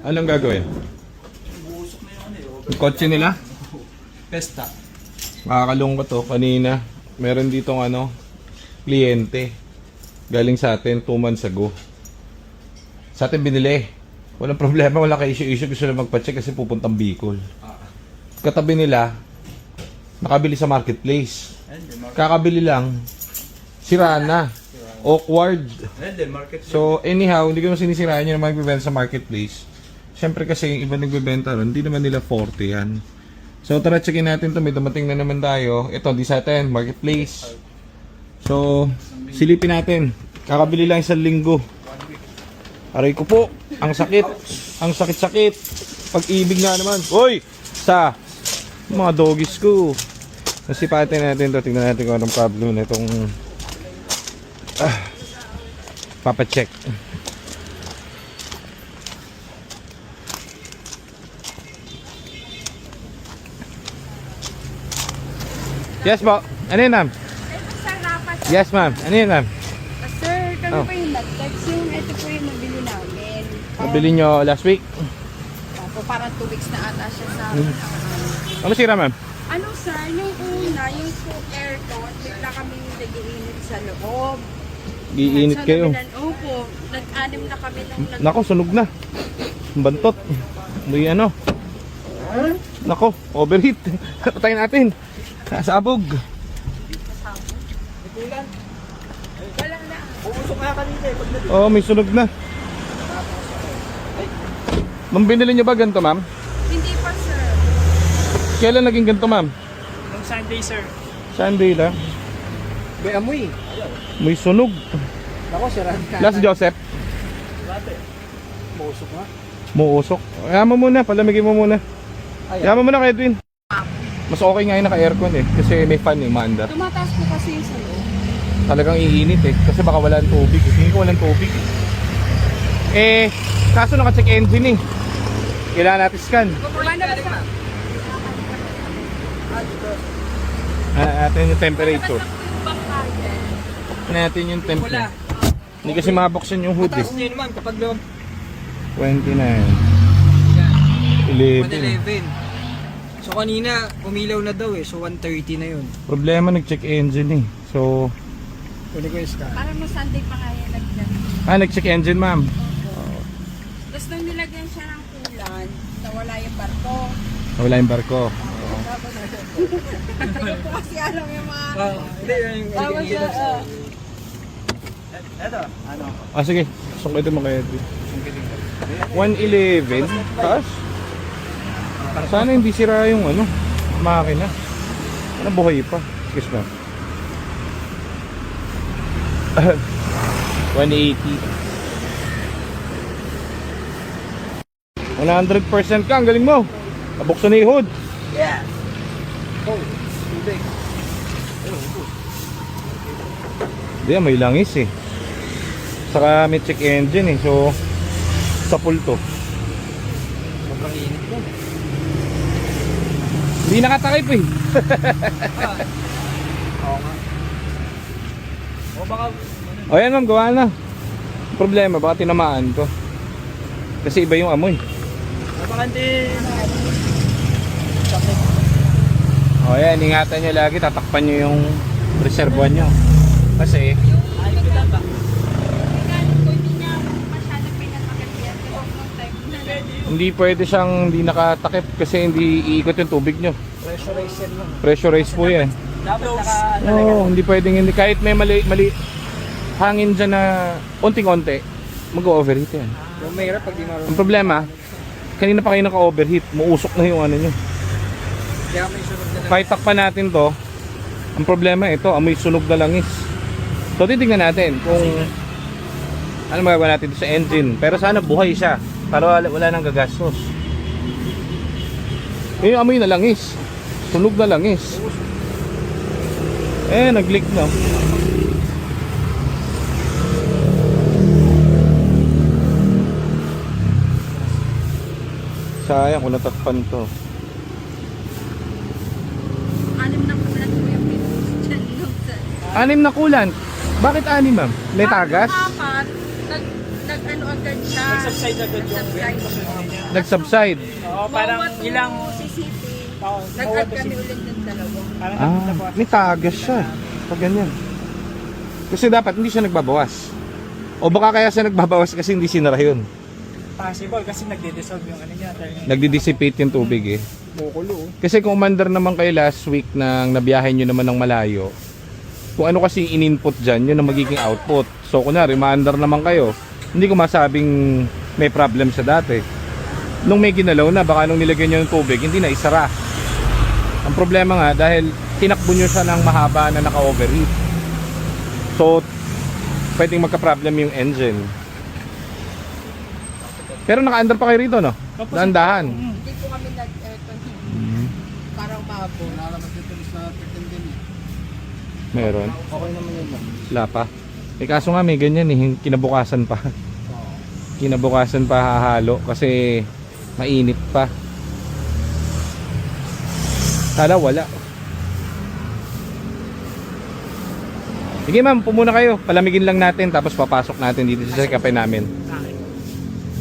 Anong gagawin? Busok na yun ano eh. Yung kotse nila? Pesta. Makakalungkot to. Kanina, meron ditong ano, kliyente. Galing sa atin, 2 months ago. Sa atin binili. Walang problema, wala kayo issue-issue. Gusto na magpa-check kasi pupuntang Bicol. Katabi nila, nakabili sa marketplace. Kakabili lang, sira na. Awkward. So, anyhow, hindi ko sinisiraan yung mga nagbibenta sa marketplace. Siyempre kasi yung iba nagbibenta ron, hindi naman nila 40 yan. So, tara checkin natin to May dumating na naman tayo. Ito, di sa atin, marketplace. So, silipin natin. Kakabili lang isang linggo. Aray ko po, ang sakit. Ang sakit-sakit. Pag-ibig nga naman. Hoy! Sa mga doggies ko. Nasipatin natin to. Tingnan natin kung anong problem na itong ah, papacheck. Yes po. Ano yun, ma'am? Yes, ma'am. Ano yun, ma'am? Sir, kami Oh. po yung nag-text yung ito po yung nabili namin. Nabili nyo last week. Opo, parang 2 weeks na ata siya sa Hmm. amin. ano. Sira, ma'am? Ano sir, yung una, yung food aircon, bigla kami nag-iinit sa loob. Iinit Sa kayo. labinan, Opo, nag-anim na kami nung nag- Nako, sunog na. Bantot. May ano. Nako, overheat. Patayin natin. Nasabog. Wala na. Pumusok nga kanina eh. Oh, may sunog na. Ma'am, binili nyo ba ganito, ma'am? Hindi pa sir. Kailan naging ganito, ma'am? Nung Sunday, sir. Sunday lang. May amoy. May sunog. Ako, ka. Last Joseph, Dati. Pumusok nga. muusok. Ayaw mo muna, palamigin mo muna. Ayaw mo muna kay Edwin. Mas okay nga yung naka-aircon eh. Kasi may fan eh, maanda. Tumataas po kasi yung sa loob. Talagang iinit eh. Kasi baka walang tubig. eh. Tingin ko walang tubig. Eh, kaso naka-check engine eh. Kailangan natin scan. Na. Ah, natin yung temperature. Bangkayan. Natin yung temperature. Hindi kasi mabuksan yung hood eh. Taas niya naman kapag lumab... 29. Yan. 11. 111. So kanina, umilaw na daw eh. So 130 na yun. Problema nag-check engine eh. So, Kunin ko yung scan. Parang no Sunday pa nga yan nagdan. ah, nag-check engine ma'am. Tapos nung nilagyan siya ng kulan, nawala yung barko. Wala yung barko. Hindi ko kasi alam yung mga... Ah, hindi, yung Tapos, uh, Eto, ano? Ah, sige. Sungkitin mo kay Edwin. 111? Taas? Sana hindi sira yung ano, makina. Ano buhay pa? Excuse me. 180. 100% ka, ang galing mo. Nabuksan na yung hood. Yeah! Oh, tubig. Hindi, may langis eh. Saka may check engine eh. So, sa pool to. Sobrang init mo. Hindi nakatakip eh. Oo nga. O baka... O yan ma'am, gawa na. Problema, baka tinamaan ko. Kasi iba yung amoy. Baka hindi... O yan, ingatan nyo lagi, tatakpan nyo yung reservoir nyo. Kasi, Ay, kita ba? Galing ko, hindi niya masyadong pinatakit yan. Kasi nung time na hindi pwede siyang hindi nakatakip kasi hindi iikot yung tubig nyo. Pressurizer lang. Pressurize po yan. Oo, hindi pwedeng hindi. Kahit may mali, mali hangin dyan na unting-unti, mag-overheat yan. Yung mahirap pag di Ang marunong. problema, kanina pa kayo naka-overheat, muusok na yung ano nyo. Kaya may sunod na lang. Kahit takpan natin to, ang problema ito, amoy sunog na langis. So titignan natin kung ano magagawa natin sa engine. Pero sana buhay siya para wala, wala nang gagastos. Eh, amoy na langis. Sunog na langis. Eh, nag-leak na. Sayang kung natakpan to. anim na kulan ko yung dyan sa... Anim na kulan. Bakit anim, ma'am? May tagas? Apat, nag, nag ano agad siya. Nag-subside agad yung Nag-subside. vent. Nag-subside. Oo, parang Bawat ilang... CCP. Oo, Nag-add bawat kami ulit ng dalawa. Parang Ah, nabawas. may tagas siya. Pag ganyan. Kasi dapat hindi siya nagbabawas. O baka kaya siya nagbabawas kasi hindi sinara yun. Possible kasi nagde-dissolve yung ano niya. dahil- Nagdi-dissipate yung tubig eh. Bukulo. Kasi kung umandar naman kayo last week nang nabiyahin nyo naman ng malayo, kung ano kasi in-input dyan, yun ang magiging output. So kunwari, maandar naman kayo, hindi ko masabing may problem sa dati. Nung may ginalaw na, baka nung nilagyan nyo ng tubig, hindi na isara. Ang problema nga, dahil tinakbo nyo siya ng mahaba na naka-overheat. So, pwedeng magka-problem yung engine. Pero naka-under pa kayo rito, no? Dahan-dahan. Hindi po kami nag-aircon. Parang babo. Meron. Wala pa. Eh kaso nga may ganyan eh, kinabukasan pa. Kinabukasan pa hahalo kasi mainit pa. Sana wala. Sige ma'am, pumuna kayo. Palamigin lang natin tapos papasok natin dito sa kape namin.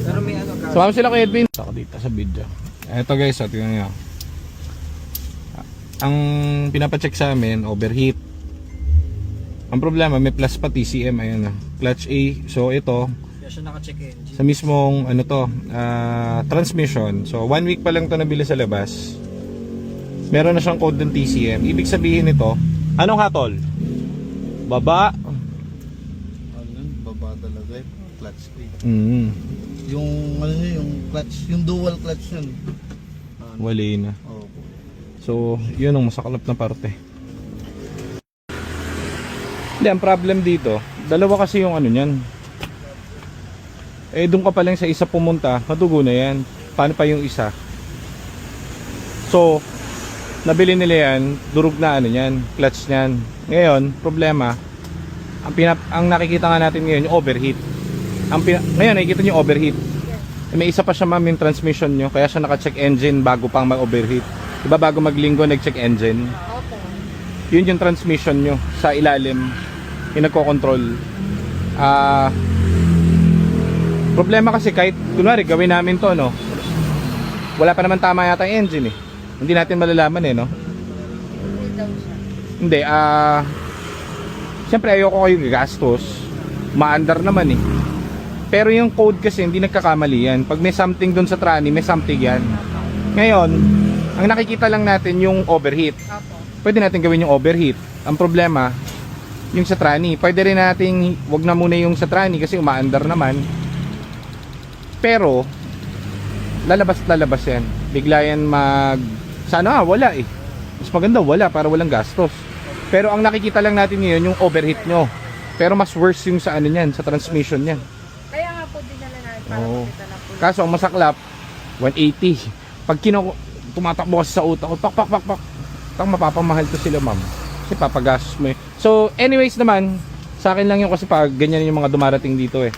Pero may ano, gas. Sumama sila kay Edwin. Ako dito sa video. Eto guys, at tingnan nyo. Ang pinapacheck sa amin, overheat. Ang problema, may plus pa TCM, ayun na. Clutch A. So ito, siya naka-check engine. sa mismong ano to, ah, transmission. So one week pa lang to nabili sa labas. Meron na siyang code ng TCM. Ibig sabihin nito, anong hatol? Baba. ano baba talaga eh, clutch eh. Mm, Yung ano yun, yung clutch, yung dual clutch yun. wali na. Oh. So, yun ang masaklap na parte. Hindi, ang problem dito, dalawa kasi yung ano niyan. Eh, doon ka pa lang sa isa pumunta, madugo na yan. Paano pa yung isa? So, nabili nila yan, durug na ano yan, clutch niyan. Ngayon, problema, ang, pinap ang nakikita nga natin ngayon, yung overheat. Ang pina- ngayon, nakikita nyo yung overheat. Eh, may isa pa siya ma'am yung transmission nyo, kaya siya naka-check engine bago pang mag-overheat. Diba bago maglinggo nag-check engine? Yun yung transmission nyo sa ilalim, yung nagko-control. Ah, problema kasi kahit, kunwari, gawin namin to, no? Wala pa naman tama yata yung engine eh. Hindi natin malalaman eh, no? Hindi, ah... Siyempre ayoko kayo gagastos. Maandar naman eh. Pero yung code kasi hindi nagkakamali yan. Pag may something doon sa trani, may something yan. Ngayon, ang nakikita lang natin yung overheat. Pwede natin gawin yung overheat. Ang problema, yung sa trani. Pwede rin nating, wag na muna yung sa trani kasi umaandar naman. Pero, lalabas lalabas yan. Bigla yan mag... Sana nga, wala eh. Mas maganda wala para walang gastos. Pero ang nakikita lang natin ngayon yung overheat nyo. Pero mas worse yung sa ano niyan, sa transmission niyan. Kaya nga po dinala namin para Oo. makita na po. Kaso ang masaklap, 180. Pag kino tumatakbo kasi sa utak pak pak pak pak. Tang mapapamahal to sila, ma'am. Kasi papagastos mo eh. So, anyways naman, sa akin lang yung kasi pag ganyan yung mga dumarating dito eh.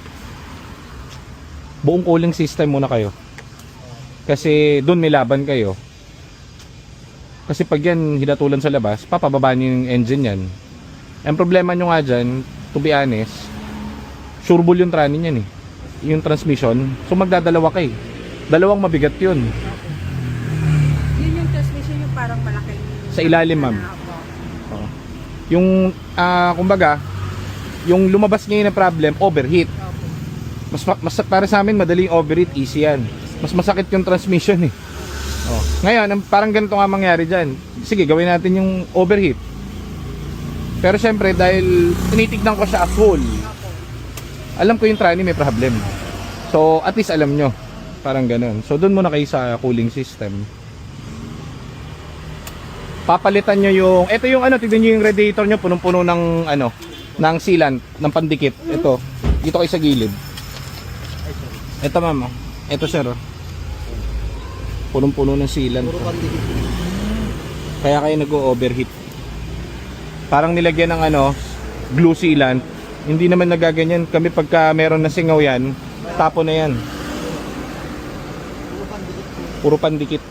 Buong cooling system muna kayo. Kasi doon may laban kayo. Kasi pag yan hinatulan sa labas, papababa niyo yung engine yan. Ang problema nyo nga dyan, to be honest, sureball yung trani niyan eh. Yung transmission. So magdadalawa kay. Dalawang mabigat yun. Yun yung transmission yung parang malaking... Sa ilalim, ma'am. Yung, ah, kumbaga, yung lumabas ngayon na problem, overheat. Mas, ma- mas para sa amin, madaling overheat, easy yan. Mas masakit yung transmission eh. Oh. Ngayon, ang- parang ganito nga mangyari dyan. Sige, gawin natin yung overheat. Pero syempre, dahil tinitignan ko siya as whole, alam ko yung trani may problem. So, at least alam nyo. Parang ganun. So, doon muna kayo sa cooling system. Papalitan nyo yung... Ito yung ano, tignan nyo yung radiator nyo, punong-puno ng ano, ng sealant, ng pandikit. Ito. Dito kayo sa gilid. Ito ma'am. oh. Ito sir. oh. Punong-puno ng sealant. Kaya kayo nag-overheat. Parang nilagyan ng ano, glue sealant. Hindi naman nagaganyan. Kami pagka meron na singaw yan, tapo na yan. Puro pandikit.